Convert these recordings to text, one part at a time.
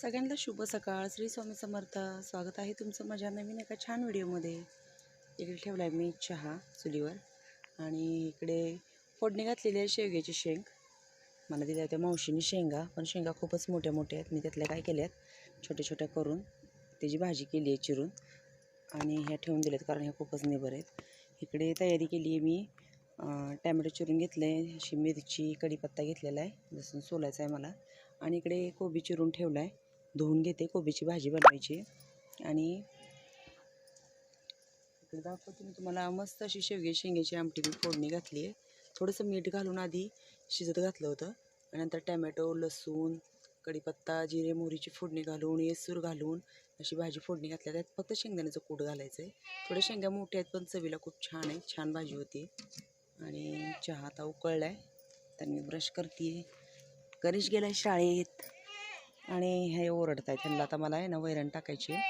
सगळ्यांना शुभ सकाळ. श्री स्वामी समर्थ. स्वागत आहे तुमचं माझ्या नवीन एका छान व्हिडिओमध्ये. इकडे ठेवला आहे मी चहा चुलीवर आणि इकडे फोडणी घातलेली आहे शेवग्याची शेंग. मला दिल्या होत्या मावशीने शेंगा पण शेंगा खूपच मोठ्या मोठ्या आहेत. मी त्यातल्या काय केल्या आहेत छोट्या छोट्या करून त्याची भाजी केली आहे चिरून. आणि ह्या ठेवून दिल्यात कारण ह्या खूपच निबर आहेत. इकडे तयारी केली आहे मी. टॅमॅटो चिरून घेतलं आहे अशी मिरची कढीपत्ता घेतलेला आहे. लसूण सोलायचा आहे मला. आणि इकडे कोबी चिरून ठेवला आहे धुवून घेते कोबीची भाजी बनवायची. आणि इकडे दाखवते मी तुम्हाला मस्त अशी शेवगे शेंग्याची आमटी मी फोडणी घातली आहे थोडंसं मीठ घालून आधी शिजत घातलं होतं. आणि नंतर टॅमॅटो लसूण कढीपत्ता जिरे मोहरीची फोडणी घालून येसूर घालून अशी भाजी फोडणी घातल्या त्यात फक्त शेंगदाण्याचं कूट घालायचं आहे थोड्या शेंगा मोठ्या आहेत पण चवीला खूप छान आहे. छान भाजी होती. आणि चहा आता उकळला आहे तर मी ब्रश करते गणेश गेला आहे शाळेत. आणि हे ओरडत आहेत त्यांना. आता मला आहे ना वैरण टाकायची आहे.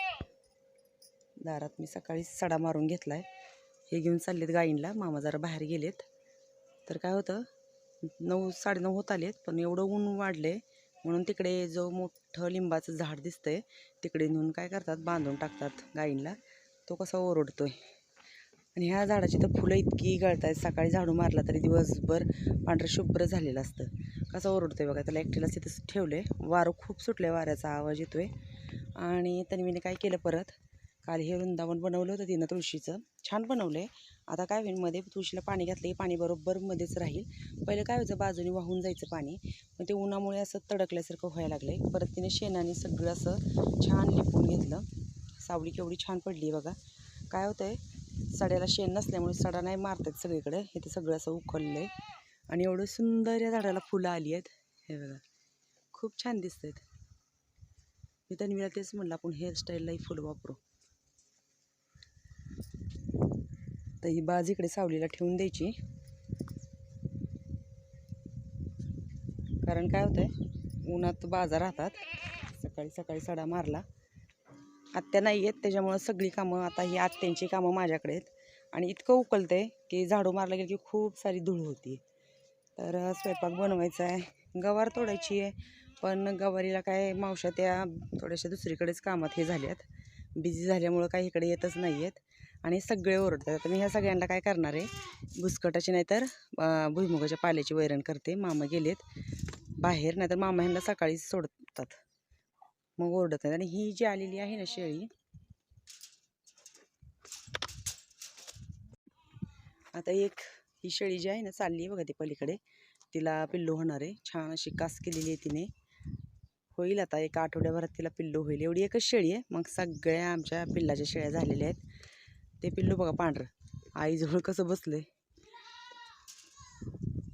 दारात मी सकाळी सडा मारून घेतला आहे हे घेऊन चाललेत गाईंला. मामा जरा बाहेर गेलेत. तर काय होतं नऊ साडेनऊ होत आलेत पण एवढं ऊन वाढले म्हणून तिकडे जो मोठं लिंबाचं झाड दिसतंय तिकडे नेऊन काय करतात बांधून टाकतात गाईंला. तो कसा ओरडतोय. आणि ह्या झाडाची तर फुलं इतकी गळत आहेत सकाळी झाडू मारला तरी दिवसभर पांढरं शुभ्र झालेलं असतं. कसं ओरडतोय बघा त्याला एकटीलाच तिथं ठेवलं आहे वारं खूप सुटलं वाऱ्याचा आवाज येतोय. आणि तन्वीने काय केलं परत? काल हे वृंदावन बनवलं होतं तिनं तुळशीचं. छान बनवलं आहे आता काय होईल मध्ये तुळशीला पाणी घातलं की पाणी बरोबर मध्येच राहील. पहिलं काय व्हायचं बाजूने वाहून जायचं पाणी. पण ते उन्हामुळे असं तडकल्यासारखं व्हायला लागलं आहे परत तिने शेणाने सगळं असं छान लिपून घेतलं. सावली केवढी छान पडली आहे बघा. काय होतं आहे सड्याला शेण नसल्यामुळे सडा नाही मारतात सगळीकडे. हे ते सगळं असं उखललं आहे. आणि एवढं सुंदर या झाडाला फुलं आली आहेत. हे बघा खूप छान दिसत आहेत मी तन्वीला तेच म्हणलं आपण हेअरस्टाईललाही फुलं वापरू. तर ही बाज इकडे सावलीला ठेवून द्यायची. कारण काय होतंय उन्हात बाजार राहतात. सकाळी सकाळी सडा मारला. आत्या नाही आहेत त्याच्यामुळं सगळी कामं आता ही आत्यांची कामं माझ्याकडे आहेत. आणि इतकं उकलतंय की झाडू मारला गेलं की खूप सारी धूळ होती. तर स्वयंपाक बनवायचा आहे. गवार तोडायची आहे पण गवारीला काय मावशा त्या थोड्याशा दुसरीकडेच कामात हे झाल्यात. बिझी झाल्यामुळं काही इकडे येतच नाही आहेत आणि सगळे ओरडतात. आता मी ह्या सगळ्यांना काय करणार आहे? भुसकटाची नाहीतर तर भुईमुगाच्या पाल्याची वैरण करते. मामा गेलेत बाहेर नाहीतर मामा ह्यांना सकाळीच सोडतात. मग ओरडत नाही आणि ही जी आलेली आहे ना शेळी आता एक ही शेळी जी आहे ना चालली आहे बघा ती पलीकडे. तिला पिल्लू होणार आहे. छान अशी कास केलेली आहे तिने. होईल आता एका आठवड्याभरात तिला पिल्लू होईल. एवढी एकच शेळी आहे. मग सगळ्या आमच्या पिल्लाच्या शेळ्या झालेल्या आहेत. ते पिल्लू बघा पांढरं. आईजवळ कसं बसलंय.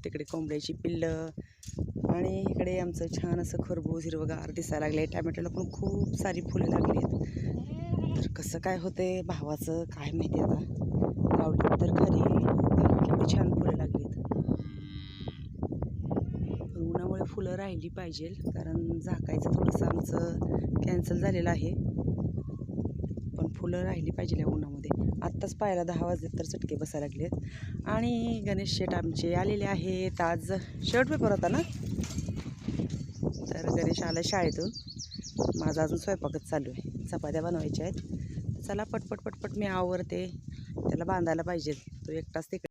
तिकडे कोंबड्याची पिल्लं आणि इकडे आमचं छान असं खरबूज हिरवगार दिसायला लागले. टॅमॅटोला पण खूप सारी फुलं लागली आहेत. तर कसं काय होते भावाचं काय माहिती आता. लावली तर खरी किती छान फुलं लागली आहेत. उन्हामुळे फुलं राहिली पाहिजे कारण झाकायचं थोडंसं आमचं कॅन्सल झालेलं आहे. फुलं राहिली पाहिजे या उन्हामध्ये. आत्ताच पाहायला दहा वाजले तर चटके बसायला लागलेत. आणि गणेश शेट आमचे आलेले आहेत. आज शर्ट पेपर होता ना? तर गणेश आला शाळेतून. माझा अजून स्वयंपाकच चालू आहे. चपात्या बनवायच्या आहेत. चला पटपट पटपट मी आवरते. त्याला बांधायला पाहिजे. तो एकटाच तिकडे